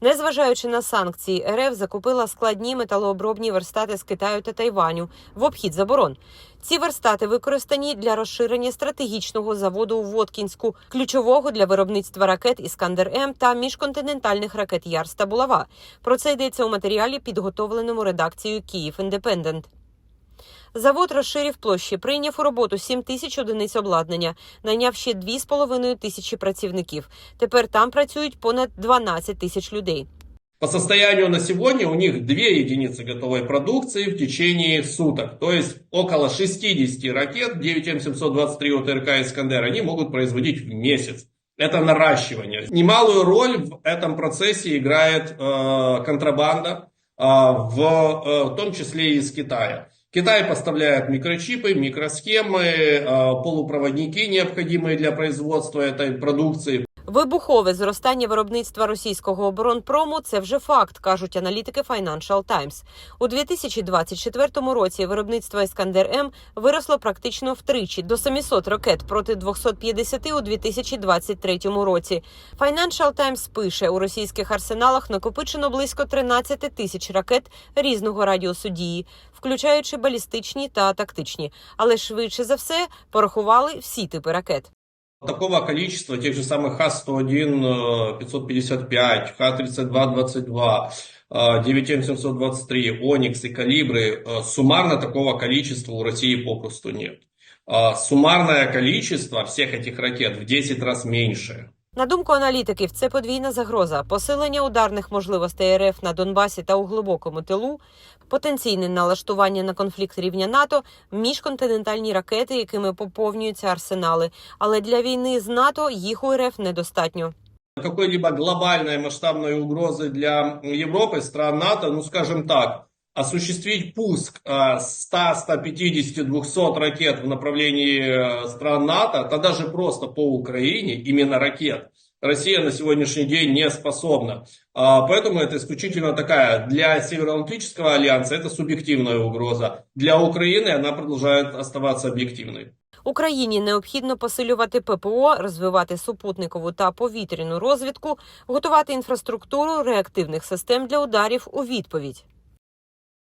Незважаючи на санкції, РФ закупила складні металообробні верстати з Китаю та Тайваню в обхід заборон. Ці верстати використані для розширення стратегічного заводу у Воткінську, ключового для виробництва ракет Іскандер М та міжконтинентальних ракет Ярс та Булава. Про це йдеться у матеріалі, підготовленому редакцією Київ Індепендент. Завод розширив площі, прийняв у роботу 7 тисяч одиниць обладнання, найняв ще 2,5 тисячі працівників. Тепер там працюють понад 12 тисяч людей. По состоянию на сегодня у них две единицы готовой продукции в течение суток. То есть около 60 ракет 9М723 ОТРК «Искандер» они могут производить в месяц. Это наращивание. Немалую роль в этом процессе играет э, контрабанда, э, в, э, в том числе и из Китая. Китай поставляет микрочипы, микросхемы, э, полупроводники, необходимые для производства этой продукции. Вибухове зростання виробництва російського оборонпрому – це вже факт, кажуть аналітики Financial Times. У 2024 році виробництво Іскандер М виросло практично втричі до 700 ракет проти 250 у 2023 році. Financial Times пише, у російських арсеналах накопичено близько 13 тисяч ракет різного радіусу дії, включаючи балістичні та тактичні. Але швидше за все порахували всі типи ракет. Такого количества тех же самых Х-101, э, 555, Х-32-22, э, 9М723, Оникс и Калибры, э, суммарно такого количества у России попросту нет. А Суммарное количество всех этих ракет в 10 раз меньше. На думку аналітиків, це подвійна загроза, посилення ударних можливостей РФ на Донбасі та у глибокому тилу, потенційне налаштування на конфлікт рівня НАТО, міжконтинентальні ракети, якими поповнюються арсенали. Але для війни з НАТО їх у РФ недостатньо. Какой-либо глобальной масштабной угрозы для Европы, стран НАТО, ну скажем так, осуществить пуск э, 100, 150, 200 ракет в направлении э, стран НАТО, то даже просто по Украине, именно ракет, Россия на сегодняшний день не способна. А, Поэтому это исключительно такая, для Североатлантического альянса это субъективная угроза. Для Украины она продолжает оставаться объективной. Україні необхідно посилювати ППО, розвивати супутникову та повітряну розвідку, готувати інфраструктуру реактивних систем для ударів у відповідь.